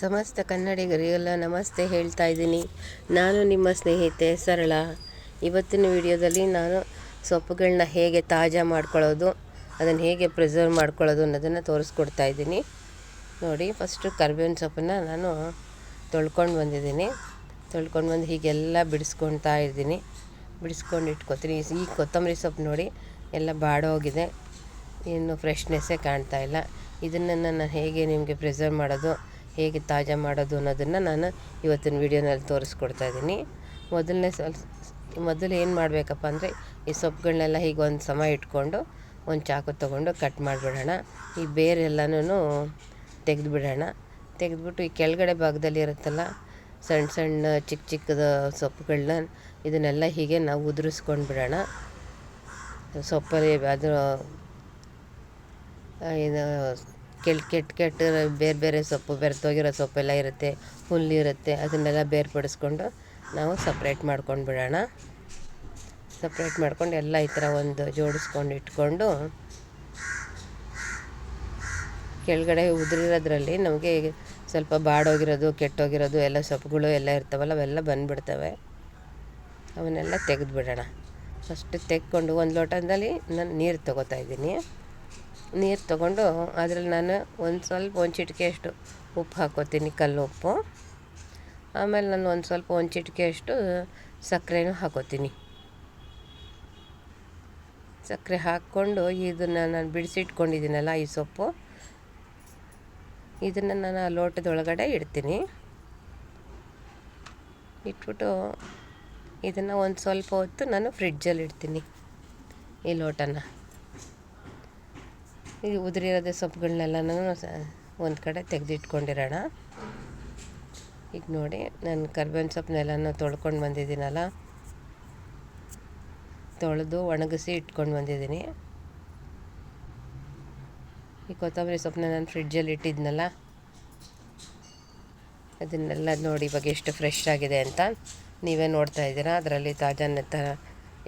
ಸಮಸ್ತ ಕನ್ನಡಿಗರಿಗೆಲ್ಲ ನಮಸ್ತೆ ಹೇಳ್ತಾ ಇದ್ದೀನಿ. ನಾನು ನಿಮ್ಮ ಸ್ನೇಹಿತೆ ಸರಳ. ಇವತ್ತಿನ ವಿಡಿಯೋದಲ್ಲಿ ನಾನು ಸೊಪ್ಪುಗಳನ್ನ ಹೇಗೆ ತಾಜಾ ಮಾಡ್ಕೊಳ್ಳೋದು, ಅದನ್ನು ಹೇಗೆ ಪ್ರಿಸರ್ವ್ ಮಾಡ್ಕೊಳ್ಳೋದು ಅನ್ನೋದನ್ನು ತೋರಿಸ್ಕೊಡ್ತಾ ಇದ್ದೀನಿ. ನೋಡಿ ಫಸ್ಟು ಕರ್ಬೇವಿನ ಸೊಪ್ಪನ್ನು ನಾನು ತೊಳ್ಕೊಂಡು ಬಂದಿದ್ದೀನಿ. ತೊಳ್ಕೊಂಡು ಬಂದು ಹೀಗೆಲ್ಲ ಬಿಡಿಸ್ಕೊತಾ ಇದ್ದೀನಿ. ಬಿಡಿಸ್ಕೊಂಡು ಇಟ್ಕೊತೀನಿ. ಈ ಕೊತ್ತಂಬರಿ ಸೊಪ್ಪು ನೋಡಿ, ಎಲ್ಲ ಬಾಡೋಗಿದೆ. ಇನ್ನು ಫ್ರೆಶ್ನೆಸ್ಸೇ ಕಾಣ್ತಾ ಇಲ್ಲ. ಇದನ್ನು ನಾನು ಹೇಗೆ ನಿಮಗೆ ಪ್ರಿಸರ್ವ್ ಮಾಡೋದು ಹೇಗೆ ತಾಜಾ ಮಾಡೋದು ಅನ್ನೋದನ್ನು ನಾನು ಇವತ್ತಿನ ವೀಡಿಯೋನಲ್ಲಿ ತೋರಿಸ್ಕೊಡ್ತಾ ಇದ್ದೀನಿ. ಮೊದಲನೇ ಸಲ ಮೊದಲು ಏನು ಮಾಡಬೇಕಪ್ಪ ಅಂದರೆ ಈ ಸೊಪ್ಪುಗಳನ್ನೆಲ್ಲ ಹೀಗೆ ಒಂದು ಸಮ ಇಟ್ಕೊಂಡು ಒಂದು ಚಾಕು ತೊಗೊಂಡು ಕಟ್ ಮಾಡಿಬಿಡೋಣ. ಈ ಬೇರೆಲ್ಲನೂ ತೆಗೆದುಬಿಡೋಣ. ತೆಗೆದುಬಿಟ್ಟು ಈ ಕೆಳಗಡೆ ಭಾಗದಲ್ಲಿ ಇರುತ್ತಲ್ಲ ಸಣ್ಣ ಸಣ್ಣ ಚಿಕ್ಕ ಚಿಕ್ಕದ ಸೊಪ್ಪುಗಳನ್ನ ಇದನ್ನೆಲ್ಲ ಹೀಗೆ ನಾವು ಉದುರಿಸ್ಕೊಂಡು ಬಿಡೋಣ ಸೊಪ್ಪಲ್ಲಿ ಅದು ಇದು ಕೆಲ್ ಕೆಟ್ಟ ಕೆಟ್ಟ ಬೇರೆ ಬೇರೆ ಸೊಪ್ಪು ಬೆರೆತೋಗಿರೋ ಸೊಪ್ಪೆಲ್ಲ ಇರುತ್ತೆ ಹುಲ್ಲಿರುತ್ತೆ ಅದನ್ನೆಲ್ಲ ಬೇರ್ಪಡಿಸ್ಕೊಂಡು ನಾವು ಸಪ್ರೇಟ್ ಮಾಡ್ಕೊಂಡು ಬಿಡೋಣ. ಸಪ್ರೇಟ್ ಮಾಡ್ಕೊಂಡು ಎಲ್ಲ ಈ ಥರ ಒಂದು ಜೋಡಿಸ್ಕೊಂಡು ಇಟ್ಕೊಂಡು ಕೆಳಗಡೆ ಉದುರಿರೋದ್ರಲ್ಲಿ ನಮಗೆ ಸ್ವಲ್ಪ ಬಾಡೋಗಿರೋದು, ಕೆಟ್ಟೋಗಿರೋದು ಎಲ್ಲ ಸೊಪ್ಪುಗಳು ಎಲ್ಲ ಇರ್ತಾವಲ್ಲ, ಅವೆಲ್ಲ ಬಂದುಬಿಡ್ತವೆ. ಅವನ್ನೆಲ್ಲ ತೆಗೆದುಬಿಡೋಣ. ಫಸ್ಟ್ ತೆಕ್ಕೊಂಡು ಒಂದು ಲೋಟದಲ್ಲಿ ನಾನು ನೀರು ತೊಗೋತಾ ಇದ್ದೀನಿ. ನೀರು ತೊಗೊಂಡು ಅದರಲ್ಲಿ ನಾನು ಒಂದು ಸ್ವಲ್ಪ ಒಂದು ಚಿಟಿಕೆಯಷ್ಟು ಉಪ್ಪು ಹಾಕ್ಕೋತೀನಿ ಕಲ್ಲು ಉಪ್ಪು. ಆಮೇಲೆ ನಾನು ಒಂದು ಸ್ವಲ್ಪ ಒಂದು ಚಿಟಿಕೆಯಷ್ಟು ಸಕ್ಕರೆನೂ ಹಾಕೋತೀನಿ ಸಕ್ಕರೆ ಹಾಕ್ಕೊಂಡು ಇದನ್ನು ನಾನು ಬಿಡಿಸಿಟ್ಕೊಂಡಿದ್ದೀನಲ್ಲ ಈ ಸೊಪ್ಪು. ಇದನ್ನು ನಾನು ಆ ಲೋಟದೊಳಗಡೆ ಇಡ್ತೀನಿ. ಇಟ್ಬಿಟ್ಟು ಇದನ್ನು ಒಂದು ಸ್ವಲ್ಪ ಹೊತ್ತು ನಾನು ಫ್ರಿಡ್ಜಲ್ಲಿ ಇಡ್ತೀನಿ ಈ ಲೋಟನ. ಈ ಉದುರಿರೋದೆ ಸೊಪ್ಪುಗಳನ್ನೆಲ್ಲನೂ ಒಂದು ಕಡೆ ತೆಗೆದಿಟ್ಕೊಂಡಿರೋಣ. ಈಗ ನೋಡಿ, ನಾನು ಕರ್ಬೇವಿನ ಸೊಪ್ಪನ್ನೆಲ್ಲನೂ ತೊಳ್ಕೊಂಡು ಬಂದಿದ್ದೀನಲ್ಲ. ತೊಳೆದು ಒಣಗಿಸಿ ಇಟ್ಕೊಂಡು ಬಂದಿದ್ದೀನಿ. ಈ ಕೊತ್ತಂಬರಿ ಸೊಪ್ಪನ್ನ ನಾನು ಫ್ರಿಡ್ಜಲ್ಲಿ ಇಟ್ಟಿದ್ನಲ್ಲ, ಅದನ್ನೆಲ್ಲ ನೋಡಿ ಇವಾಗ ಎಷ್ಟು ಫ್ರೆಶ್ ಆಗಿದೆ ಅಂತ. ನೀವೇ ನೋಡ್ತಾ ಇದ್ದೀರಾ, ಅದರಲ್ಲಿ ತಾಜಾನೆ ಥರ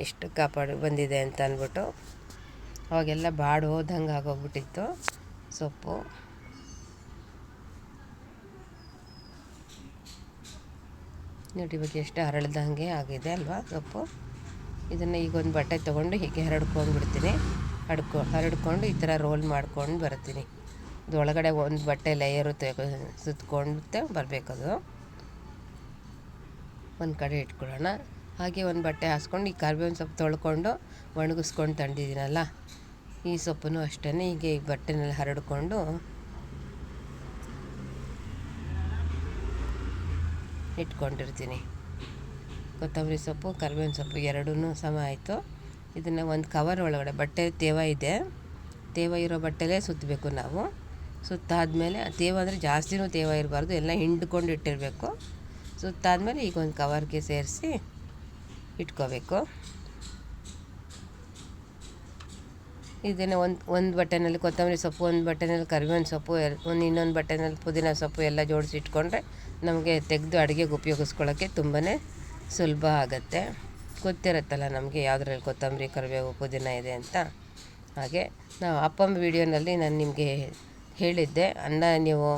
ಎಷ್ಟು ಕಾಪಾಡಿ ಬಂದಿದೆ ಅಂತ ಅಂದ್ಬಿಟ್ಟು ಅವಾಗೆಲ್ಲ ಬಾಡು ಹೋದಂಗೆ ಆಗೋಗ್ಬಿಟ್ಟಿತ್ತು ಸೊಪ್ಪು. ನೋಡಿ ಇವಾಗ ಎಷ್ಟು ಹರಳ್ದಂಗೆ ಆಗಿದೆ ಅಲ್ವಾ ಸೊಪ್ಪು. ಇದನ್ನು ಈಗ ಒಂದು ಬಟ್ಟೆ ತೊಗೊಂಡು ಹೀಗೆ ಹರಡ್ಕೊಂಡ್ಬಿಡ್ತೀನಿ. ಹಡ್ಕೊ, ಹರಡ್ಕೊಂಡು ಈ ಥರ ರೋಲ್ ಮಾಡ್ಕೊಂಡು ಬರ್ತೀನಿ. ಒಳಗಡೆ ಒಂದು ಬಟ್ಟೆ ಲೇಯರು ತೆ, ಸುತ್ಕೊಂಡು ಬರಬೇಕದು. ಒಂದು ಕಡೆ ಇಟ್ಕೊಳ್ಳೋಣ. ಹಾಗೆ ಒಂದು ಬಟ್ಟೆ ಹಾಸ್ಕೊಂಡು, ಈ ಕರ್ಬೇವಿನ ಸೊಪ್ಪು ತೊಳ್ಕೊಂಡು ಒಣಗಿಸ್ಕೊಂಡು ತಂದಿದ್ದೀನಲ್ಲ, ಈ ಸೊಪ್ಪನ್ನು ಅಷ್ಟೇ ಹೀಗೆ ಈ ಬಟ್ಟೆನಲ್ಲಿ ಹರಡ್ಕೊಂಡು ಇಟ್ಕೊಂಡಿರ್ತೀನಿ. ಕೊತ್ತಂಬರಿ ಸೊಪ್ಪು, ಕರ್ಬೇವಿನ ಸೊಪ್ಪು ಎರಡೂ ಸಮ ಆಯಿತು. ಇದನ್ನು ಒಂದು ಕವರ್ ಒಳಗಡೆ, ಬಟ್ಟೆ ತೇವ ಇದೆ. ತೇವ ಇರೋ ಬಟ್ಟೆಲೇ ಸುತ್ತಬೇಕು ನಾವು. ಸುತ್ತಾದಮೇಲೆ, ತೇವ ಅಂದರೆ ಜಾಸ್ತಿನೂ ತೇವ ಇರಬಾರ್ದು, ಎಲ್ಲ ಹಿಂಡ್ಕೊಂಡು ಇಟ್ಟಿರಬೇಕು. ಸುತ್ತಾದಮೇಲೆ ಈಗ ಒಂದು ಕವರ್ಗೆ ಸೇರಿಸಿ ಇಟ್ಕೋಬೇಕು. ಇದನ್ನು ಒಂದು ಒಂದು ಬಟ್ಟೆನಲ್ಲಿ ಕೊತ್ತಂಬರಿ ಸೊಪ್ಪು, ಒಂದು ಬಟ್ಟೆನಲ್ಲಿ ಕರಿಬೇವಿನ ಸೊಪ್ಪು ಒಂದು ಇನ್ನೊಂದು ಬಟ್ಟೆನಲ್ಲಿ ಪುದೀನ ಸೊಪ್ಪು ಎಲ್ಲ ಜೋಡಿಸಿ ಇಟ್ಕೊಂಡ್ರೆ ನಮಗೆ ತೆಗೆದು ಅಡುಗೆಗೆ ಉಪಯೋಗಿಸ್ಕೊಳ್ಳೋಕ್ಕೆ ತುಂಬಾ ಸುಲಭ ಆಗುತ್ತೆ. ಗೊತ್ತಿರುತ್ತಲ್ಲ ನಮಗೆ ಯಾವುದ್ರಲ್ಲಿ ಕೊತ್ತಂಬರಿ, ಕರಿಬೇವು, ಪುದೀನ ಇದೆ ಅಂತ. ಹಾಗೆ ನಾವು ಅಪ್ಪಮ್ಮ ವೀಡಿಯೋನಲ್ಲಿ ನಾನು ನಿಮಗೆ ಹೇಳಿದ್ದೆ. ಅನ್ನ ನೀವು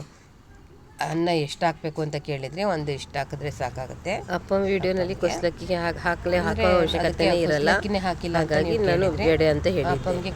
ಅನ್ನ ಎಷ್ಟು ಹಾಕಬೇಕು ಅಂತ ಕೇಳಿದ್ರೆ ಒಂದು ಇಷ್ಟು ಹಾಕಿದ್ರೆ ಸಾಕಾಗುತ್ತೆ. ಅಪ್ಪ ವಿಡಿಯೋನಲ್ಲಿ ಕುಸ್ಲಕ್ಕಿಗೆ ಹಾಕಲೇ ಹಾಕೋ ಅವಶ್ಯಕತೆ ಇರಲ್ಲ. ಹಾಕಿಲ್ಲ ಹಾಗಾಗಿ ನಾನು ಬೇಡ ಅಂತ ಹೇಳಿ ಅಪ್ಪಂಗೆ